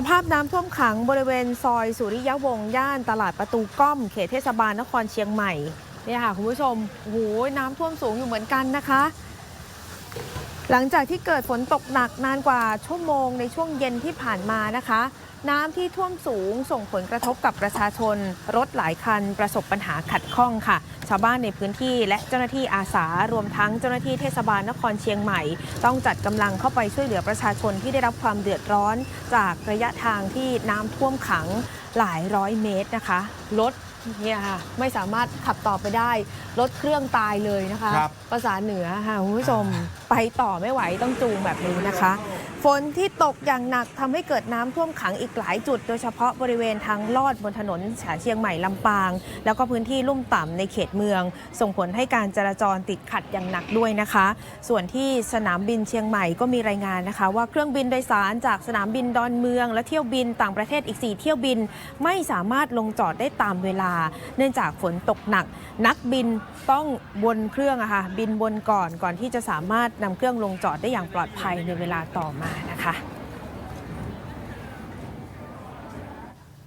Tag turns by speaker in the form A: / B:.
A: สภาพน้ำท่วมขังบริเวณซอยสุริยวงศ์ย่านตลาดประตูก้อม เขตเทศบาลนครเชียงใหม่เนี่ยค่ะคุณผู้ชมโอ้โหน้ำท่วมสูงอยู่เหมือนกันนะคะ หลังจากที่เกิดฝนตกหนักนานกว่าชั่วโมงในช่วงเย็นที่ผ่านมานะคะ น้ำที่ท่วมสูงส่งผลกระทบกับประชาชน รถหลายคันประสบปัญหาขัดข้องค่ะ ชาวบ้านในพื้นที่และเจ้าหน้าที่อาสารวมทั้งเจ้าหน้าที่เทศบาลนครเชียงใหม่ ต้องจัดกำลังเข้าไปช่วยเหลือประชาชนที่ได้รับความเดือดร้อน จากระยะทางที่น้ำท่วมขังหลายร้อยเมตรนะคะ รถ เนี่ยค่ะไม่สามารถขับต่อไปได้รถเครื่องตายเลยนะคะ
B: ครับ
A: ภาษาเหนือค่ะคุณผู้ชมไปต่อไม่ไหวต้องจูงแบบนี้นะคะ ฝนที่ตกอย่างหนักทำให้เกิดน้ำท่วมขังอีกหลายจุด โดยเฉพาะบริเวณทางลอดบนถนนฉาเชียงใหม่ลำปาง แล้วก็พื้นที่ลุ่มต่ำในเขตเมือง ส่งผลให้การจราจรติดขัดอย่างหนักด้วยนะคะ ส่วนที่สนามบินเชียงใหม่ก็มีรายงานนะคะ ว่าเครื่องบินโดยสารจากสนามบินดอนเมือง และเที่ยวบินต่างประเทศอีก 4 เที่ยวบิน ไม่สามารถลงจอดได้ตามเวลา เนื่องจากฝนตกหนัก นักบินต้องวนเครื่องอะค่ะบินวนก่อนก่อนที่จะสามารถนำเครื่องลงจอดได้อย่างปลอดภัยในเวลาต่อมานะคะ